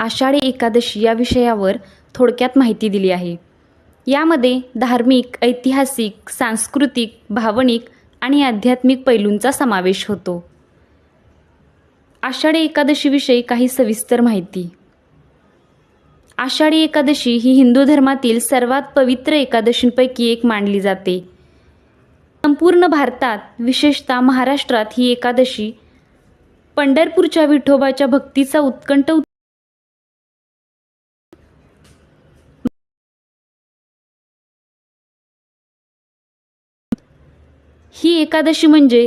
आषाढी एकादशी या विषयावर थोडक्यात माहिती दिली आहे. यामध्ये धार्मिक ऐतिहासिक सांस्कृतिक भावनिक आणि आध्यात्मिक पैलूंचा समावेश होतो. आषाढी एकादशीविषयी काही सविस्तर माहिती. आषाढी एकादशी ही हिंदू धर्मातील सर्वात पवित्र एकादशींपैकी एक मानली जाते. संपूर्ण भारतात विशेषतः महाराष्ट्रात ही एकादशी पंढरपूरच्या विठोबाच्या भक्तीचा उत्कंठ ही एकादशी म्हणजे?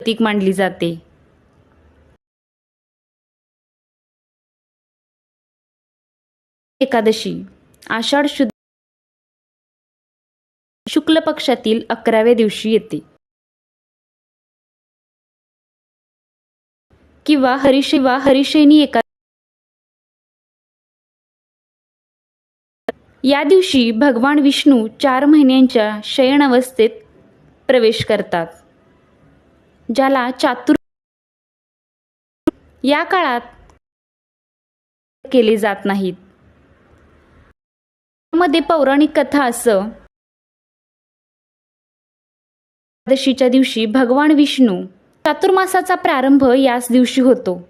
प्रतीक मानली जाते. एकादशी आषाढ शुद्ध शुक्ल पक्षातील अकराव्या दिवशी येते. किंवा हरिशिवा हरिशैनी एका या दिवशी भगवान विष्णू चार महिन्यांच्या शयन अवस्थेत प्रवेश करतात ज्याला चातुर या काळात केले जात नाहीत. मध्ये पौराणिक कथा असं एकादशीच्या दिवशी भगवान विष्णू चातुर्मासाचा प्रारंभ याच दिवशी होतो.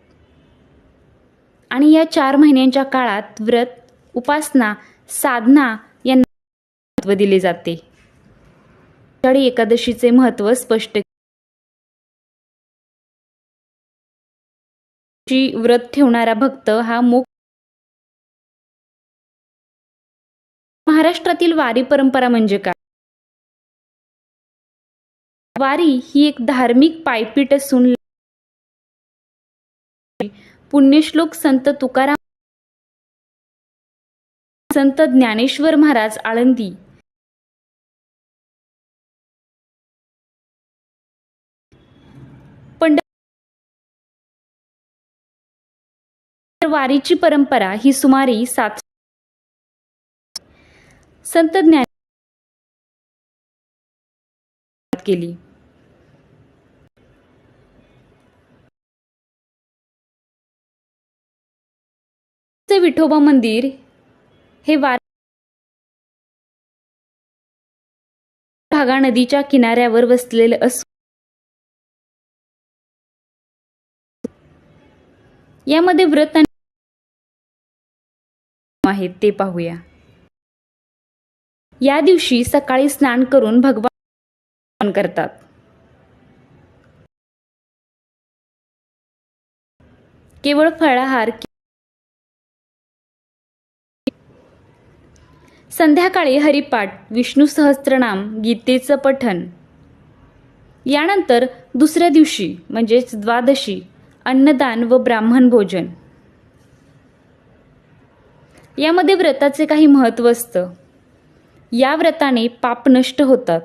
आणि या चार महिन्यांच्या काळात व्रत उपासना साधना यांना महत्त्व दिले जाते. आषाढी एकादशीचे महत्त्व स्पष्ट व्रत ठेवणारा भक्त हा मोक्ष महाराष्ट्रातील वारी परंपरा म्हणजे काय? वारी ही एक धार्मिक पायपीट असून पुण्यश्लोक संत तुकाराम संत ज्ञानेश्वर महाराज आळंदी. वारीची परंपरा ही सुमारे सात संत ज्ञान केली. विठोबा मंदिर हे वार भागा नदीच्या किनाऱ्यावर वसलेले असून यामध्ये व्रत आणि आहेत ते पाहूया. या दिवशी सकाळी स्नान करून भगवान करतात. केवळ फळाहार संध्याकाळी हरिपाठ विष्णू सहस्त्रनाम गीतेचं पठण. यानंतर दुसऱ्या दिवशी म्हणजेच द्वादशी अन्नदान व ब्राह्मण भोजन. यामध्ये व्रताचे काही महत्त्व असतं. या व्रताने पाप नष्ट होतात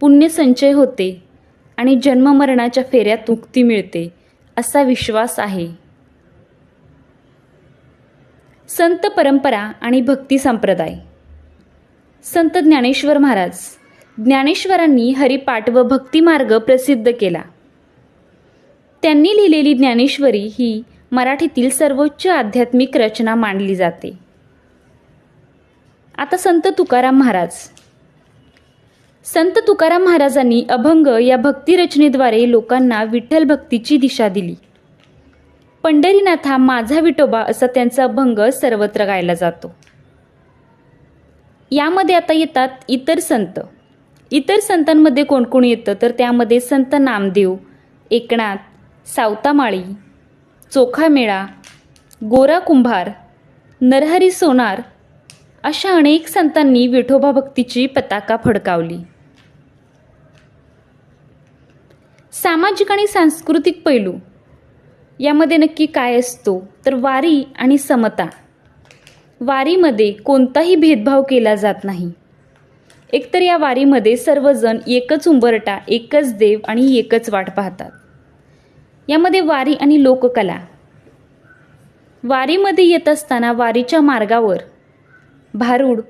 पुण्य संचय होते आणि जन्ममरणाच्या फेऱ्यात मुक्ती मिळते असा विश्वास आहे. संत परंपरा आणि भक्ती संप्रदाय. संत ज्ञानेश्वर महाराज. ज्ञानेश्वरांनी हरिपाठ व भक्तिमार्ग प्रसिद्ध केला. त्यांनी लिहिलेली ज्ञानेश्वरी ही मराठीतील सर्वोच्च आध्यात्मिक रचना मानली जाते. आता संत तुकाराम महाराज. संत तुकाराम महाराजांनी अभंग या भक्तिरचनेद्वारे लोकांना विठ्ठल भक्तीची दिशा दिली. पंढरीनाथा माझा विठोबा असा त्यांचा अभंग सर्वत्र गायला जातो. यामध्ये आता येतात इतर संत. इतर संतांमध्ये कोण कोण येतं? तर त्यामध्ये संत नामदेव एकनाथ सावतामाळी चोखामेळा गोरा कुंभार नरहरी सोनार अशा अनेक संतांनी विठोबा भक्तीची पताका फडकावली. सामाजिक आणि सांस्कृतिक पैलू. यामध्ये नक्की काय असतो? तर वारी आणि समता. वारीमध्ये कोणताही भेदभाव केला जात नाही. एकतर या वारीमध्ये सर्वजण एकच उंबरटा एकच देव आणि एकच वाट पाहतात. यामध्ये वारी आणि लोककला. वारीमध्ये येत असताना वारीच्या मार्गावर भारूड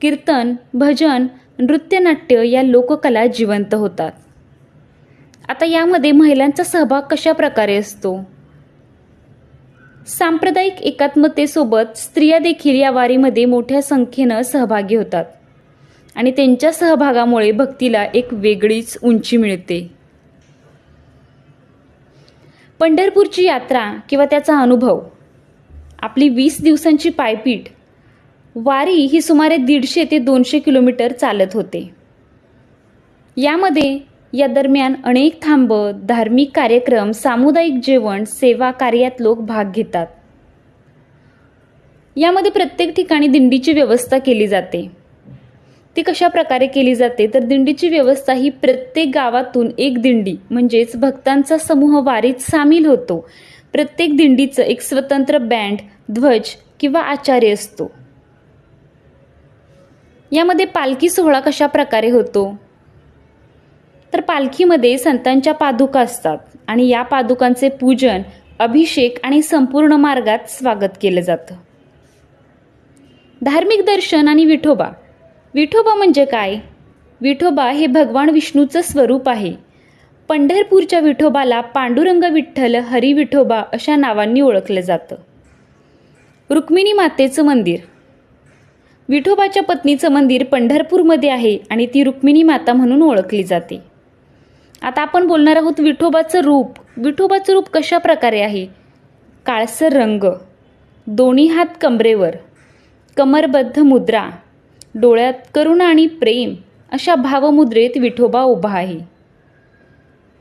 कीर्तन भजन नृत्यनाट्य या लोककला जिवंत होतात. आता यामध्ये महिलांचा सहभाग कशा प्रकारे असतो? सांप्रदायिक एकात्मतेसोबत स्त्रिया देखील या वारीमध्ये मोठ्या संख्येनं सहभागी होतात. आणि त्यांच्या सहभागामुळे भक्तीला एक वेगळीच उंची मिळते. पंढरपूरची यात्रा किंवा त्याचा अनुभव. आपली वीस दिवसांची पायपीट वारी ही सुमारे दीडशे ते दोनशे किलोमीटर चालत होते. यामध्ये या दरम्यान अनेक थांब धार्मिक कार्यक्रम सामुदायिक जेवण सेवा कार्यात लोक भाग घेतात. यामध्ये प्रत्येक ठिकाणी दिंडीची व्यवस्था केली जाते. ती कशा प्रकारे केली जाते? तर दिंडीची व्यवस्था ही प्रत्येक गावातून एक दिंडी म्हणजेच भक्तांचा समूह वारीत सामील होतो. प्रत्येक दिंडीचं एक स्वतंत्र बँड ध्वज किंवा आचार्य असतो. यामध्ये पालखी सोहळा कशा प्रकारे होतो? तर पालखीमध्ये संतांच्या पादुका असतात आणि या पादुकांचे पूजन अभिषेक आणि संपूर्ण मार्गात स्वागत केलं जातं. धार्मिक दर्शन आणि विठोबा. विठोबा म्हणजे काय? विठोबा हे भगवान विष्णूचं स्वरूप आहे. पंढरपूरच्या विठोबाला पांडुरंग विठ्ठल हरी विठोबा अशा नावांनी ओळखलं जातं. रुक्मिणी मातेचं मंदिर. विठोबाच्या पत्नीचं मंदिर पंढरपूरमध्ये आहे आणि ती रुक्मिणी माता म्हणून ओळखली जाते. आता आपण बोलणार आहोत विठोबाचं रूप. विठोबाचं रूप कशा प्रकारे आहे? काळसर रंग. दोन्ही हात कमरेवर. कमरबद्ध मुद्रा. डोळ्यात करुणा आणि प्रेम अशा भावमुद्रेत विठोबा उभा आहे.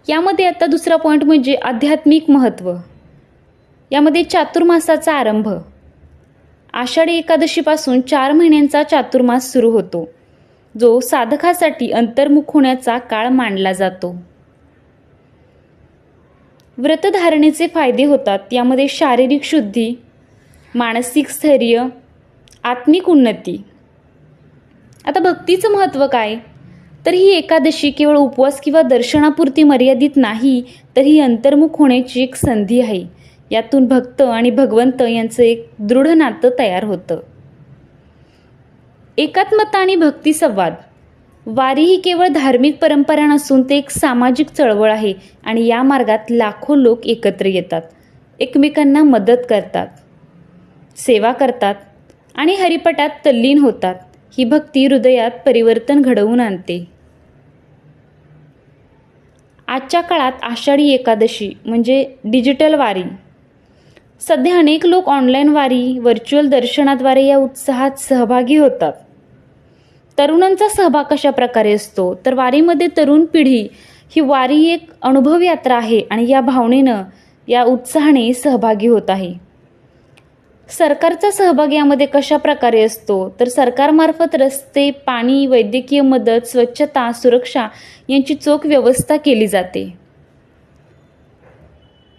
यामध्ये आता दुसरा पॉईंट म्हणजे आध्यात्मिक महत्त्व यामध्ये चातुर्मासाचा आरंभ. आषाढी एकादशीपासून चार महिन्यांचा चातुर्मास सुरू होतो. जो साधकासाठी अंतर्मुख होण्याचा काळ मानला जातो. व्रतधारणेचे फायदे होतात. यामध्ये शारीरिक शुद्धी मानसिक स्थैर्य आत्मिक उन्नती. आता भक्तीचं महत्त्व काय? तर ही एकादशी केवळ उपवास किंवा दर्शनापुरती मर्यादित नाही तर ही अंतर्मुख होण्याची एक संधी आहे. यातून भक्त आणि भगवंत यांचं एक दृढ नातं तयार होतं. एकात्मता आणि भक्ती संवाद. वारी ही केवळ धार्मिक परंपरा नसून ते एक सामाजिक चळवळ आहे आणि या मार्गात लाखो लोक एकत्र येतात. एकमेकांना मदत करतात सेवा करतात आणि हरिपटात तल्लीन होतात. ही भक्ती हृदयात परिवर्तन घडवून आणते. आजच्या काळात आषाढी एकादशी म्हणजे डिजिटल वारी. सध्या अनेक लोक ऑनलाईन वारी व्हर्च्युअल दर्शनाद्वारे या उत्साहात सहभागी होतात. तरुणांचा सहभाग कशा प्रकारे असतो? तर वारीमध्ये तरुण पिढी ही वारी एक अनुभव यात्रा आहे आणि या भावनेनं या उत्साहाने सहभागी होत आहे. सरकारचा सहभाग यामध्ये कशा प्रकारे असतो? तर सरकारमार्फत रस्ते पाणी वैद्यकीय मदत स्वच्छता सुरक्षा यांची चोख व्यवस्था केली जाते.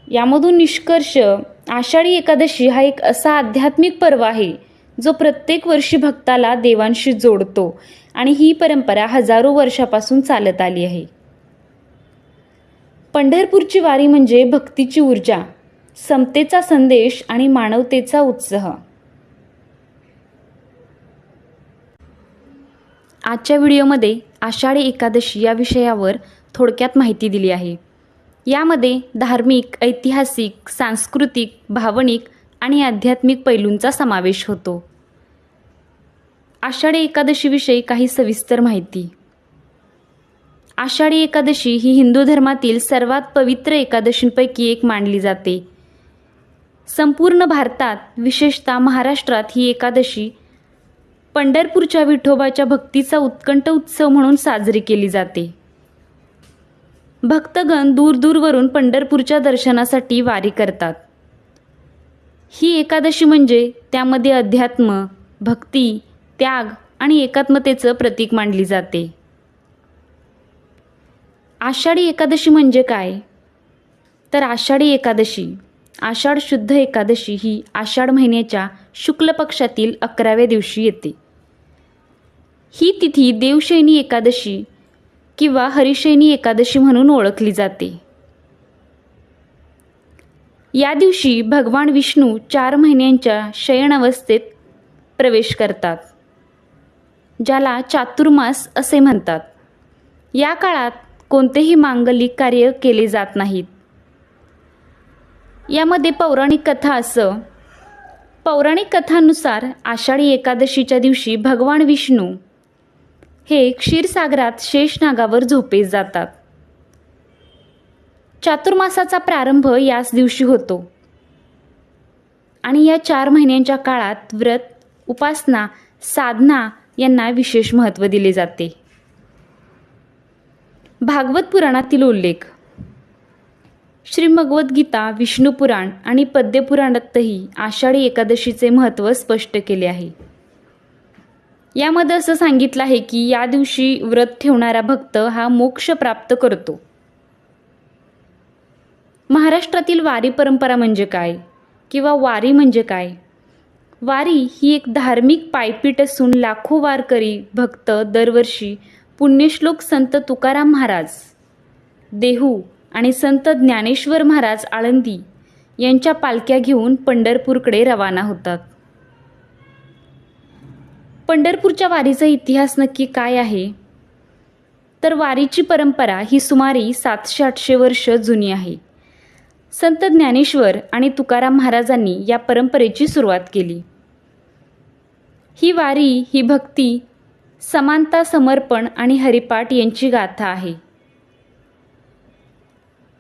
यामधून निष्कर्ष आषाढी एकादशी हा एक असा आध्यात्मिक पर्व आहे जो प्रत्येक वर्षी भक्ताला देवांशी जोडतो आणि ही परंपरा हजारो वर्षापासून चालत आली आहे. पंढरपूरची वारी म्हणजे भक्तीची ऊर्जा समतेचा संदेश आणि मानवतेचा उत्साह. आजच्या व्हिडिओमध्ये आषाढी एकादशी या विषयावर थोडक्यात माहिती दिली आहे. यामध्ये धार्मिक ऐतिहासिक सांस्कृतिक भावनिक आणि आध्यात्मिक पैलूंचा समावेश होतो. आषाढी एकादशीविषयी काही सविस्तर माहिती. आषाढी एकादशी ही हिंदू धर्मातील सर्वात पवित्र एकादशींपैकी एक मानली जाते. संपूर्ण भारतात विशेषतः महाराष्ट्रात ही एकादशी पंढरपूरच्या विठोबाच्या भक्तीचा उत्कंठ उत्सव म्हणून साजरी केली जाते. भक्तगण दूरदूरवरून पंढरपूरच्या दर्शनासाठी वारी करतात. ही एकादशी म्हणजे त्यामध्ये अध्यात्म भक्ती त्याग आणि एकात्मतेचं प्रतीक मानली जाते. आषाढी एकादशी म्हणजे काय? तर आषाढी एकादशी आषाढ शुद्ध एकादशी ही आषाढ महिन्याच्या शुक्ल पक्षातील अकराव्या दिवशी येते. ही तिथी देवशैनी एकादशी किंवा हरिशैनी एकादशी म्हणून ओळखली जाते. या दिवशी भगवान विष्णू चार महिन्यांच्या शयन अवस्थेत प्रवेश करतात ज्याला चातुर्मास असे म्हणतात. या काळात कोणतेही मांगलिक कार्य केले जात नाहीत. यामध्ये पौराणिक कथा असं पौराणिक कथानुसार आषाढी एकादशीच्या दिवशी भगवान विष्णू हे क्षीरसागरात शेषनागावर झोपे जातात. चातुर्मासाचा प्रारंभ याच दिवशी होतो. आणि या चार महिन्यांच्या काळात व्रत उपासना साधना यांना विशेष महत्त्व दिले जाते. भागवत पुराणातील उल्लेख. श्रीमगवद्गीता विष्णुपुराण आणि पद्यपुराणातही आषाढी एकादशीचे महत्त्व स्पष्ट केले आहे. यामध्ये असं सांगितलं आहे की या दिवशी व्रत ठेवणारा भक्त हा मोक्ष प्राप्त करतो. महाराष्ट्रातील वारी परंपरा म्हणजे काय? किंवा वारी म्हणजे काय? वारी ही एक धार्मिक पायपीट असून लाखो वारकरी भक्त दरवर्षी पुण्यश्लोक संत तुकाराम महाराज देहू आणि संत ज्ञानेश्वर महाराज आळंदी यांच्या पालख्या घेऊन पंढरपूरकडे रवाना होतात. पंढरपूरच्या वारीचा इतिहास नक्की काय आहे? तर वारीची परंपरा ही सुमारे सातशे आठशे वर्ष जुनी आहे. संत ज्ञानेश्वर आणि तुकाराम महाराजांनी या परंपरेची सुरुवात केली. ही वारी ही भक्ती समानता समर्पण आणि हरिपाठ यांची गाथा आहे.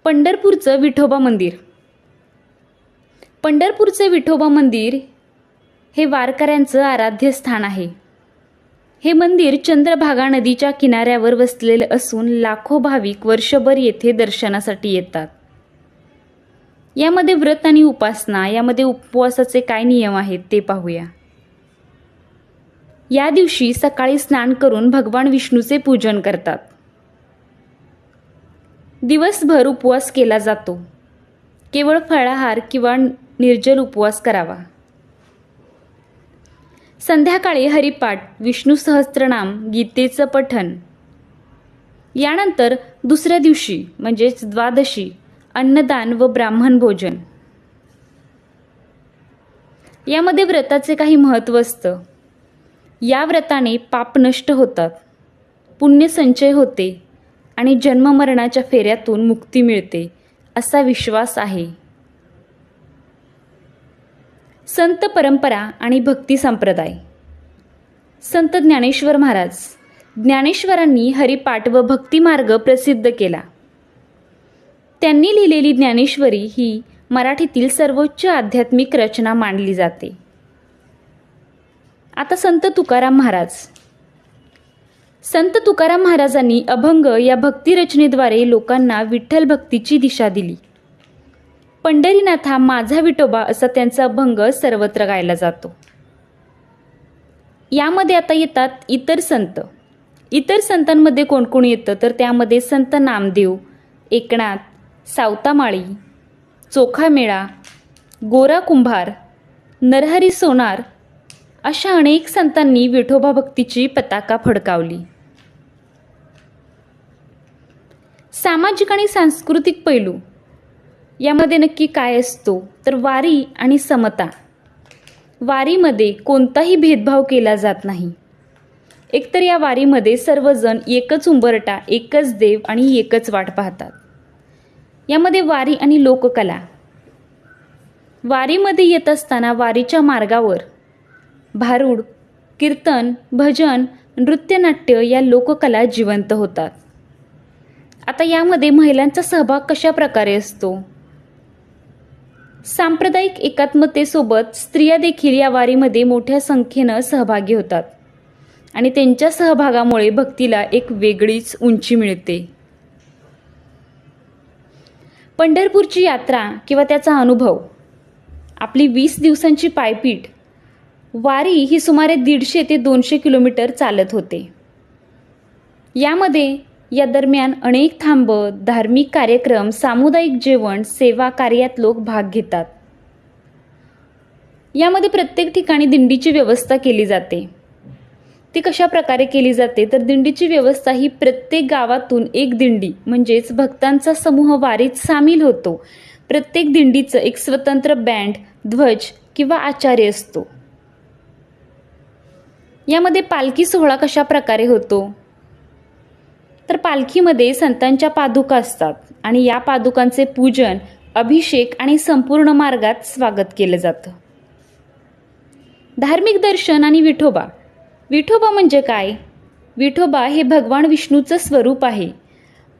पंढरपूरचं विठोबा मंदिर. पंढरपूरचे विठोबा मंदिर हे वारकऱ्यांचं आराध्य स्थान आहे. हे मंदिर चंद्रभागा नदीच्या किनाऱ्यावर वसलेले असून लाखो भाविक वर्षभर येथे दर्शनासाठी येतात. यामध्ये व्रत आणि उपासना यामध्ये उपवासाचे काय नियम आहेत ते पाहूया. या दिवशी सकाळी स्नान करून भगवान विष्णूचे पूजन करतात. दिवसभर उपवास केला जातो. केवळ फळाहार किंवा निर्जल उपवास करावा. संध्याकाळी हरिपाठ विष्णू सहस्त्रनाम गीतेचं पठण. यानंतर दुसऱ्या दिवशी म्हणजेच द्वादशी अन्नदान व ब्राह्मण भोजन. यामध्ये व्रताचे काही महत्त्व असतं. या व्रताने पाप नष्ट होतात पुण्य संचय होते आणि जन्ममरणाच्या फेऱ्यातून मुक्ती मिळते असा विश्वास आहे. संत परंपरा आणि भक्ती संप्रदाय. संत ज्ञानेश्वर महाराज ज्ञानेश्वरांनी हरिपाठ व भक्तिमार्ग प्रसिद्ध केला. त्यांनी लिहिलेली ज्ञानेश्वरी ही मराठीतील सर्वोच्च आध्यात्मिक रचना मानली जाते. आता संत तुकाराम महाराज. संत तुकाराम महाराजांनी अभंग या भक्तिरचनेद्वारे लोकांना विठ्ठल भक्तीची दिशा दिली. पंढरीनाथा माझा विठोबा असा त्यांचा अभंग सर्वत्र गायला जातो. यामध्ये आता येतात इतर संत. इतर संतांमध्ये कोण कोण येतं? तर त्यामध्ये संत नामदेव एकनाथ सावतामाळी चोखामेळा गोरा कुंभार नरहरी सोनार अशा अनेक संतांनी विठोबा भक्तीची पताका फडकावली. सामाजिक आणि सांस्कृतिक पैलू. यामध्ये नक्की काय असतो? तर वारी आणि समता. वारीमध्ये कोणताही भेदभाव केला जात नाही. एकतर या वारीमध्ये सर्वजण एकच उंबरटा एकच देव आणि एकच वाट पाहतात. यामध्ये वारी आणि लोककला. वारीमध्ये येत असताना वारीच्या मार्गावर भारूड कीर्तन भजन नृत्यनाट्य या लोककला जिवंत होतात. आता यामध्ये महिलांचा सहभाग कशा प्रकारे असतो? सांप्रदायिक एकात्मतेसोबत स्त्रिया देखील या वारीमध्ये मोठ्या संख्येनं सहभागी होतात आणि त्यांच्या सहभागामुळे भक्तीला एक वेगळीच उंची मिळते. पंढरपूरची यात्रा किंवा त्याचा अनुभव. आपली वीस दिवसांची पायपीट वारी ही सुमारे दीडशे ते दोनशे किलोमीटर चालत होते. यामध्ये या दरम्यान अनेक थांब धार्मिक कार्यक्रम सामुदायिक जेवण सेवा कार्यात लोक भाग घेतात. यामध्ये प्रत्येक ठिकाणी दिंडीची व्यवस्था केली जाते. ती कशा प्रकारे केली जाते? तर दिंडीची व्यवस्था ही प्रत्येक गावातून एक दिंडी म्हणजेच भक्तांचा समूह वारीत सामील होतो. प्रत्येक दिंडीचं एक स्वतंत्र बँड ध्वज किंवा आचार्य असतो. यामध्ये पालखी सोहळा कशा प्रकारे होतो? तर पालखीमध्ये संतांच्या पादुका असतात आणि या पादुकांचे पूजन अभिषेक आणि संपूर्ण मार्गात स्वागत केलं जातं. धार्मिक दर्शन आणि विठोबा विठोबा म्हणजे काय? विठोबा हे भगवान विष्णूचं स्वरूप आहे.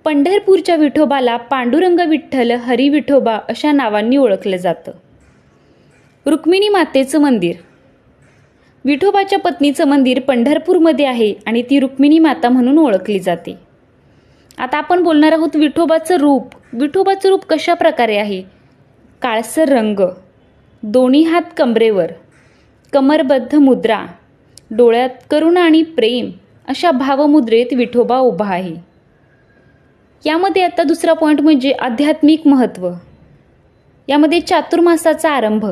पंढरपूरच्या विठोबाला पांडुरंग विठ्ठल हरी विठोबा अशा नावांनी ओळखलं जातं. रुक्मिणी मातेचं मंदिर. विठोबाच्या पत्नीचं मंदिर पंढरपूरमध्ये आहे आणि ती रुक्मिणी माता म्हणून ओळखली जाते. आता आपण बोलणार आहोत विठोबाचं रूप. विठोबाचं रूप कशा प्रकारे आहे? काळसर रंग. दोन्ही हात कमरेवर. कमरबद्ध मुद्रा. डोळ्यात करुणा आणि प्रेम अशा भावमुद्रेत विठोबा उभा आहे. यामध्ये आता दुसरा पॉईंट म्हणजे आध्यात्मिक महत्त्व यामध्ये चातुर्मासाचा आरंभ.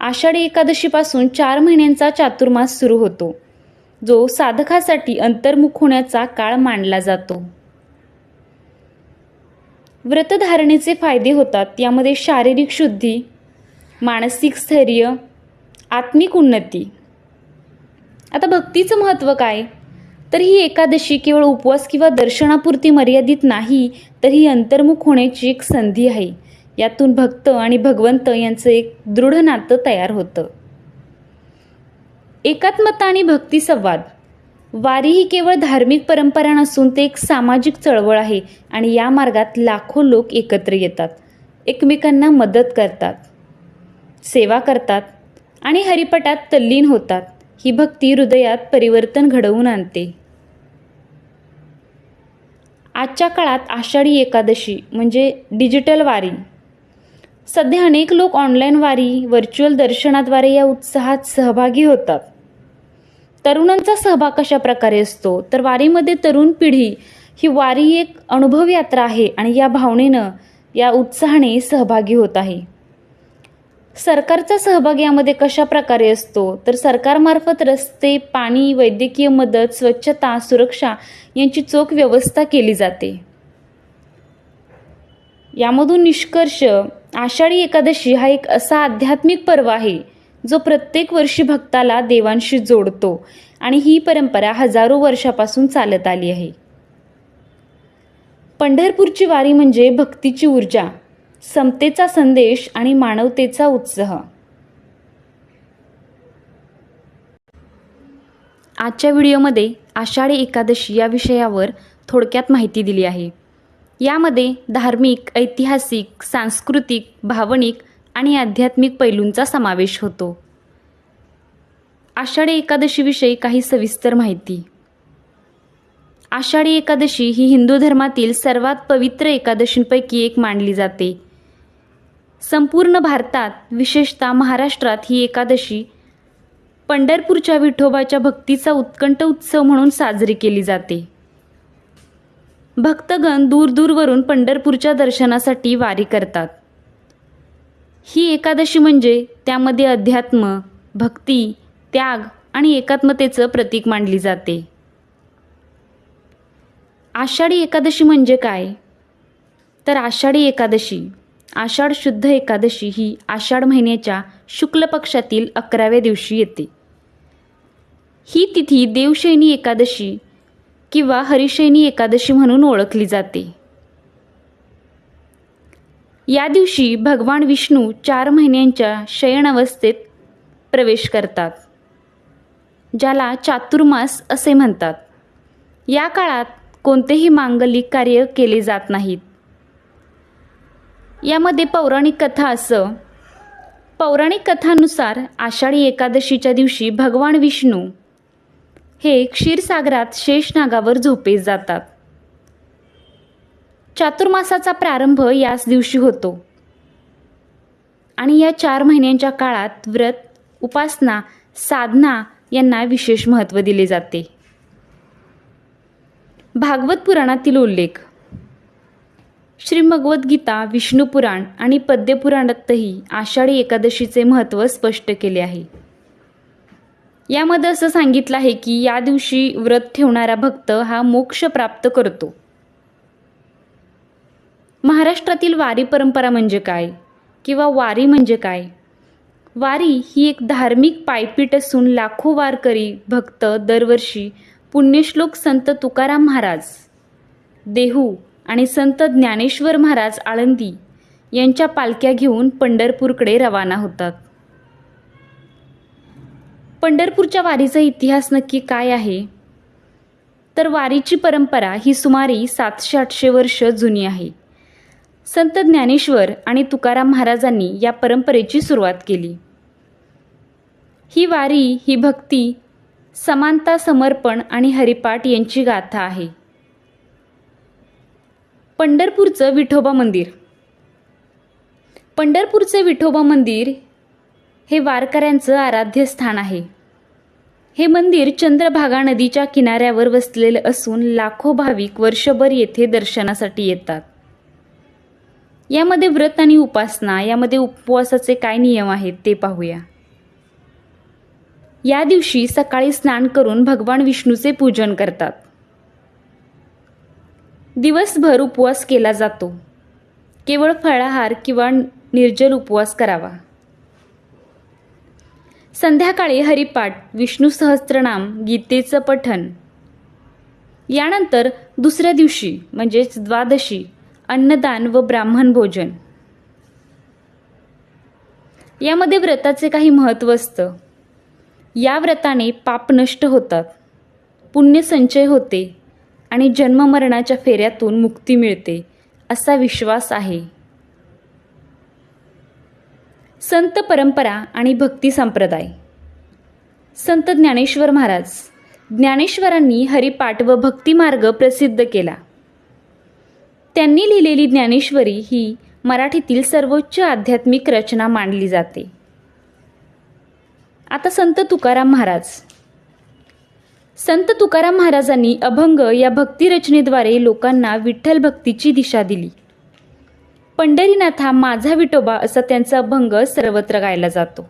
आषाढी एकादशीपासून चार महिन्यांचा चातुर्मास सुरू होतो. जो साधकासाठी अंतर्मुख होण्याचा काळ मानला जातो. व्रतधारणेचे फायदे होतात. यामध्ये शारीरिक शुद्धी मानसिक स्थैर्य आत्मिक उन्नती आता भक्तीचं महत्त्व काय? तर ही एकादशी केवळ उपवास किंवा दर्शनापुरती मर्यादित नाही तर ही अंतर्मुख होण्याची एक संधी आहे. यातून भक्त आणि भगवंत यांचं एक दृढ नातं तयार होतं. एकात्मता आणि भक्ती संवाद. वारी ही केवळ धार्मिक परंपरा नसून ते एक सामाजिक चळवळ आहे आणि या मार्गात लाखो लोक एकत्र येतात. एकमेकांना मदत करतात सेवा करतात आणि हरिपटात तल्लीन होतात. ही भक्ती हृदयात परिवर्तन घडवून आणते. आजच्या काळात आषाढी एकादशी म्हणजे डिजिटल वारी. सध्या अनेक लोक ऑनलाईन वारी व्हर्च्युअल दर्शनाद्वारे या उत्साहात सहभागी होतात. तरुणांचा सहभाग कशा प्रकारे असतो? तर वारीमध्ये तरुण पिढी ही वारी एक अनुभव यात्रा आहे आणि या भावनेनं या उत्साहाने सहभागी होत आहे. सरकारचा सहभाग यामध्ये कशा प्रकारे असतो? तर सरकारमार्फत रस्ते पाणी वैद्यकीय मदत स्वच्छता सुरक्षा यांची चोख व्यवस्था केली जाते. यामधून निष्कर्ष आषाढी एकादशी हा एक असा आध्यात्मिक पर्व आहे जो प्रत्येक वर्षी भक्ताला देवांशी जोडतो आणि ही परंपरा हजारो वर्षापासून चालत आली आहे. पंढरपूरची वारी म्हणजे भक्तीची ऊर्जा. समतेचा संदेश आणि मानवतेचा उत्साह. आजच्या व्हिडिओमध्ये आषाढी एकादशी या विषयावर थोडक्यात माहिती दिली आहे. यामध्ये धार्मिक ऐतिहासिक सांस्कृतिक भावनिक आणि आध्यात्मिक पैलूंचा समावेश होतो. आषाढी एकादशीविषयी काही सविस्तर माहिती. आषाढी एकादशी ही हिंदू धर्मातील सर्वात पवित्र एकादशींपैकी एक मानली जाते. संपूर्ण भारतात विशेषतः महाराष्ट्रात ही एकादशी पंढरपूरच्या विठोबाच्या भक्तीचा उत्कंठ उत्सव म्हणून साजरी केली जाते. भक्तगण दूरदूरवरून पंढरपूरच्या दर्शनासाठी वारी करतात. ही एकादशी म्हणजे त्यामध्ये अध्यात्म भक्ती त्याग आणि एकात्मतेचं प्रतीक मानली जाते. आषाढी एकादशी म्हणजे काय? तर आषाढी एकादशी आषाढ शुद्ध एकादशी ही आषाढ महिन्याच्या शुक्ल पक्षातील अकराव्या दिवशी येते. ही तिथी देवशैनी एकादशी किंवा हरिशैनी एकादशी म्हणून ओळखली जाते. या दिवशी भगवान विष्णू चार महिन्यांच्या शयन अवस्थेत प्रवेश करतात ज्याला चातुर्मास असे म्हणतात. या काळात कोणतेही मांगलिक कार्य केले जात नाहीत. यामध्ये पौराणिक कथा असं. पौराणिक कथानुसार आषाढी एकादशीच्या दिवशी भगवान विष्णू हे क्षीरसागरात शेषनागावर झोपे जातात. चातुर्मासाचा प्रारंभ याच दिवशी होतो. आणि या चार महिन्यांच्या काळात व्रत उपासना साधना यांना विशेष महत्त्व दिले जाते. भागवत पुराणातील उल्लेख. श्रीमगवद्गीता विष्णुपुराण आणि पद्यपुराणातही आषाढी एकादशीचे महत्त्व स्पष्ट केले आहे. यामध्ये असं सांगितलं आहे की या दिवशी व्रत ठेवणारा भक्त हा मोक्ष प्राप्त करतो. महाराष्ट्रातील वारी परंपरा म्हणजे काय किंवा वारी म्हणजे काय? वारी ही एक धार्मिक पायपीट असून लाखो वारकरी भक्त दरवर्षी पुण्यश्लोक संत तुकाराम महाराज देहू आणि संत ज्ञानेश्वर महाराज आळंदी यांच्या पालख्या घेऊन पंढरपूरकडे रवाना होतात. पंढरपूरच्या वारीचा इतिहास नक्की काय आहे? तर वारीची परंपरा ही सुमारे सातशे आठशे वर्ष जुनी आहे. संत ज्ञानेश्वर आणि तुकाराम महाराजांनी या परंपरेची सुरुवात केली. ही वारी ही भक्ती समानता समर्पण आणि हरिपाठ यांची गाथा आहे. पंढरपूरचं विठोबा मंदिर. पंढरपूरचे विठोबा मंदिर हे वारकऱ्यांचं आराध्य स्थान आहे. हे मंदिर चंद्रभागा नदीच्या किनाऱ्यावर वसलेलं असून लाखो भाविक वर्षभर येथे दर्शनासाठी येतात. यामध्ये व्रत आणि उपासना यामध्ये उपवासाचे काय नियम आहेत ते पाहूया. या दिवशी सकाळी स्नान करून भगवान विष्णूचे पूजन करतात. दिवसभर उपवास केला जातो. केवळ फळाहार किंवा निर्जल उपवास करावा. संध्याकाळी हरिपाठ विष्णू सहस्त्रनाम गीतेचं पठण. यानंतर दुसऱ्या दिवशी म्हणजेच द्वादशी अन्नदान व ब्राह्मण भोजन. यामध्ये व्रताचे काही महत्त्व असतं. या व्रताने पाप नष्ट होतात. पुण्य संचय होते. आणि जन्ममरणाच्या फेऱ्यातून मुक्ती मिळते असा विश्वास आहे. संत परंपरा आणि भक्ती संप्रदाय. संत ज्ञानेश्वर महाराज ज्ञानेश्वरांनी हरिपाठ व भक्तिमार्ग प्रसिद्ध केला. त्यांनी लिहिलेली ज्ञानेश्वरी ही मराठीतील सर्वोच्च आध्यात्मिक रचना मानली जाते. आता संत तुकाराम महाराज संत तुकाराम महाराजांनी अभंग या भक्तिरचनेद्वारे लोकांना विठ्ठल भक्तीची दिशा दिली. पंढरीनाथा माझा विठोबा असा त्यांचा अभंग सर्वत्र गायला जातो.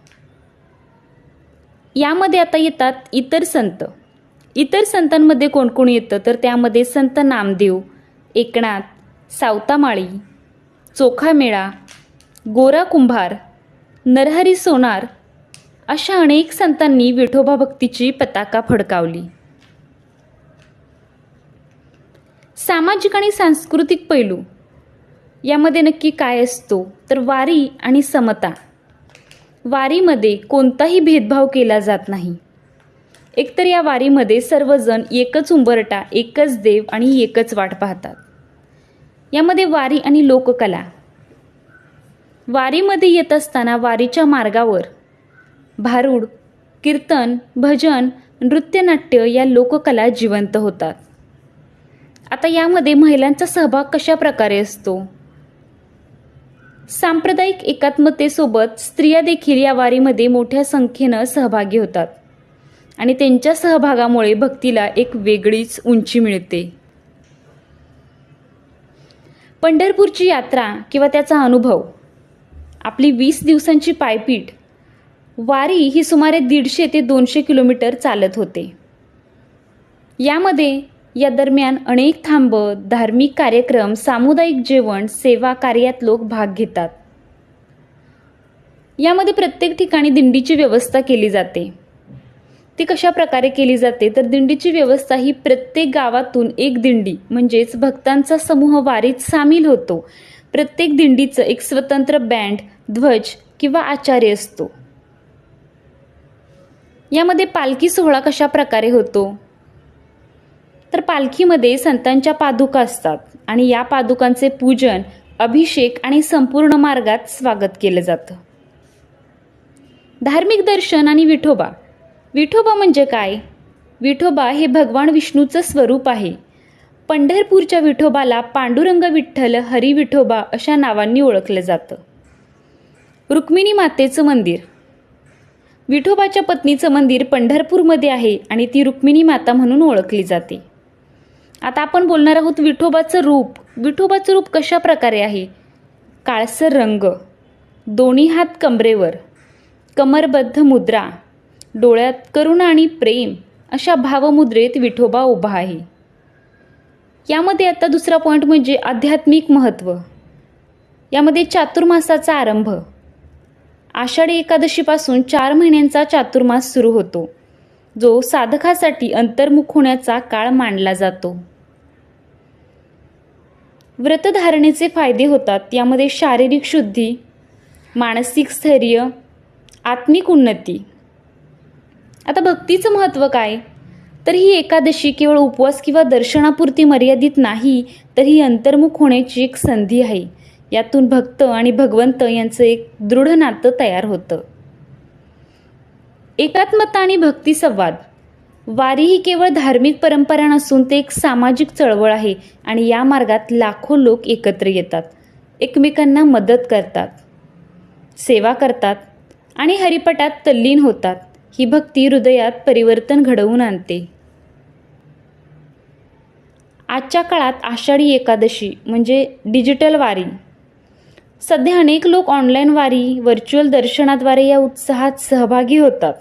यामध्ये आता येतात इतर संत. इतर संतांमध्ये कोण कोण येतं? तर त्यामध्ये संत नामदेव एकनाथ सावतामाळी चोखामेळा गोरा कुंभार नरहरी सोनार अशा अनेक संतांनी विठोबा भक्तीची पताका फडकावली. सामाजिक आणि सांस्कृतिक पैलू. यामध्ये नक्की काय असतो? तर वारी आणि समता. वारीमध्ये कोणताही भेदभाव केला जात नाही. एकतर या वारीमध्ये सर्वजण एकच उंबरटा एकच देव आणि एकच वाट पाहतात. यामध्ये वारी आणि लोककला. वारीमध्ये येत असताना वारीच्या मार्गावर भारूड कीर्तन भजन नृत्यनाट्य या लोककला जिवंत होतात. आता यामध्ये महिलांचा सहभाग कशा प्रकारे असतो? सांप्रदायिक एकात्मतेसोबत स्त्रिया देखील या वारीमध्ये मोठ्या संख्येनं सहभागी होतात आणि त्यांच्या सहभागामुळे भक्तीला एक वेगळीच उंची मिळते. पंढरपूरची यात्रा किंवा त्याचा अनुभव. आपली वीस दिवसांची पायपीट वारी ही सुमारे दीडशे ते दोनशे किलोमीटर चालत होते. यामध्ये या दरम्यान अनेक थांब धार्मिक कार्यक्रम सामुदायिक जेवण सेवा कार्यात लोक भाग घेतात. यामध्ये प्रत्येक ठिकाणी दिंडीची व्यवस्था केली जाते. ती कशा प्रकारे केली जाते? तर दिंडीची व्यवस्था ही प्रत्येक गावातून एक दिंडी म्हणजेच भक्तांचा समूह वारीत सामील होतो. प्रत्येक दिंडीचं एक स्वतंत्र बँड ध्वज किंवा आचार्य असतो. यामध्ये पालखी सोहळा कशा प्रकारे होतो? तर पालखीमध्ये संतांच्या पादुका असतात आणि या पादुकांचे पूजन अभिषेक आणि संपूर्ण मार्गात स्वागत केलं जातं. धार्मिक दर्शन आणि विठोबा. विठोबा म्हणजे काय? विठोबा हे भगवान विष्णूचं स्वरूप आहे. पंढरपूरच्या विठोबाला पांडुरंग विठ्ठल हरी विठोबा अशा नावांनी ओळखलं जातं. रुक्मिणी मातेचं मंदिर. विठोबाच्या पत्नीचं मंदिर पंढरपूरमध्ये आहे आणि ती रुक्मिणी माता म्हणून ओळखली जाते. आता आपण बोलणार आहोत विठोबाचं रूप. विठोबाचं रूप कशा प्रकारे आहे? काळसर रंग. दोन्ही हात कमरेवर. कमरबद्ध मुद्रा. डोळ्यात करुणा आणि प्रेम अशा भावमुद्रेत विठोबा उभा आहे. यामध्ये आता दुसरा पॉईंट म्हणजे आध्यात्मिक महत्त्व यामध्ये चातुर्मासाचा आरंभ. आषाढी एकादशीपासून चार महिन्यांचा चातुर्मास सुरू होतो. जो साधकासाठी अंतर्मुख होण्याचा काळ मानला जातो. व्रतधारणेचे फायदे होतात. यामध्ये शारीरिक शुद्धी मानसिक स्थैर्य आत्मिक उन्नती. आता भक्तीचं महत्त्व काय? तर ही एकादशी केवळ उपवास किंवा दर्शनापुरती मर्यादित नाही तर ही अंतर्मुख होण्याची एक संधी आहे. यातून भक्त आणि भगवंत यांचं एक दृढ नातं तयार होतं. एकात्मता आणि भक्ती संवाद. वारी ही केवळ धार्मिक परंपरा नसून ते एक सामाजिक चळवळ आहे आणि या मार्गात लाखो लोक एकत्र येतात. एकमेकांना मदत करतात. सेवा करतात आणि हरिपटात तल्लीन होतात. ही भक्ती हृदयात परिवर्तन घडवून आणते. आजच्या काळात आषाढी एकादशी म्हणजे डिजिटल वारी सध्या अनेक लोक ऑनलाईन वारी व्हर्च्युअल दर्शनाद्वारे या उत्साहात सहभागी होतात.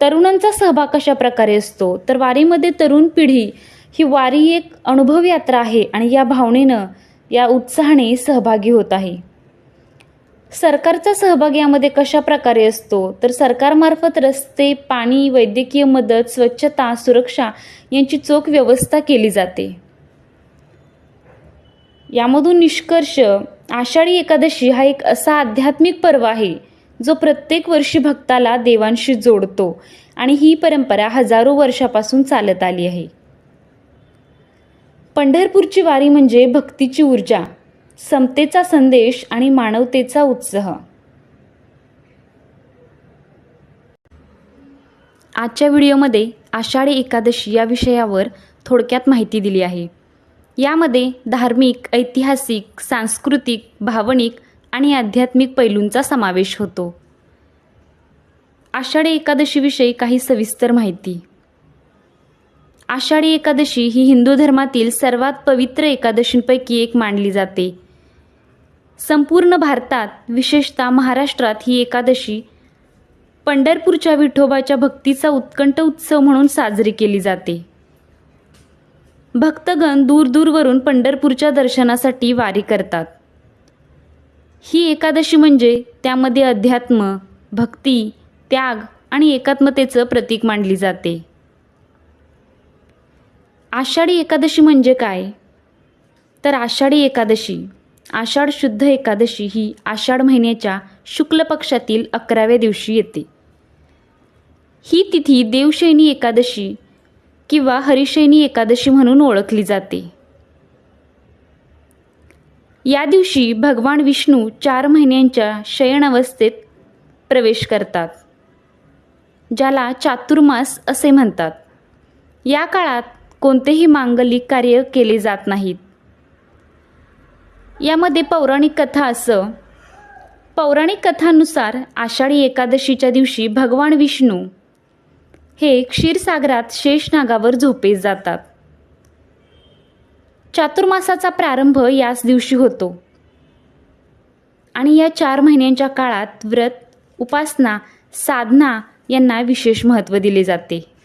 तरुणांचा सहभाग कशा प्रकारे असतो? तर वारीमध्ये तरुण पिढी ही वारी एक अनुभव यात्रा आहे आणि या भावनेनं या उत्साहाने सहभागी होत आहे. सरकारचा सहभाग यामध्ये कशा प्रकारे असतो? तर सरकारमार्फत रस्ते पाणी वैद्यकीय मदत स्वच्छता सुरक्षा यांची चोख व्यवस्था केली जाते. यामधून निष्कर्ष आषाढी एकादशी हा एक असा आध्यात्मिक पर्व आहे जो प्रत्येक वर्षी भक्ताला देवांशी जोडतो आणि ही परंपरा हजारो वर्षापासून चालत आली आहे. पंढरपूरची वारी म्हणजे भक्तीची ऊर्जा समतेचा संदेश आणि मानवतेचा उत्साह. आजच्या व्हिडिओमध्ये आषाढी एकादशी या विषयावर थोडक्यात माहिती दिली आहे. यामध्ये धार्मिक ऐतिहासिक सांस्कृतिक भावनिक आणि आध्यात्मिक पैलूंचा समावेश होतो. आषाढी एकादशीविषयी काही सविस्तर माहिती. आषाढी एकादशी ही हिंदू धर्मातील सर्वात पवित्र एकादशींपैकी एक मानली जाते. संपूर्ण भारतात विशेषतः महाराष्ट्रात ही एकादशी पंढरपूरच्या विठोबाच्या भक्तीचा उत्कंठ उत्सव म्हणून साजरी केली जाते. भक्तगण दूरदूरवरून पंढरपूरच्या दर्शनासाठी वारी करतात. ही एकादशी म्हणजे त्यामध्ये अध्यात्म भक्ती त्याग आणि एकात्मतेचं प्रतीक मानली जाते. आषाढी एकादशी म्हणजे काय? तर आषाढी एकादशी आषाढ शुद्ध एकादशी ही आषाढ महिन्याच्या शुक्ल पक्षातील अकराव्या दिवशी येते. ही तिथी देवशैनी एकादशी किंवा हरिशयनी एकादशी म्हणून ओळखली जाते. या दिवशी भगवान विष्णू चार महिन्यांच्या शयन अवस्थेत प्रवेश करतात ज्याला चातुर्मास असे म्हणतात. या काळात कोणतेही मांगलिक कार्य केले जात नाहीत. यामध्ये पौराणिक कथा असं पौराणिक कथानुसार आषाढी एकादशीच्या दिवशी भगवान विष्णू हे क्षीरसागरात शेषनागावर झोपे जातात. चातुर्मासाचा प्रारंभ याच दिवशी होतो. आणि या चार महिन्यांच्या काळात व्रत उपासना साधना यांना विशेष महत्त्व दिले जाते.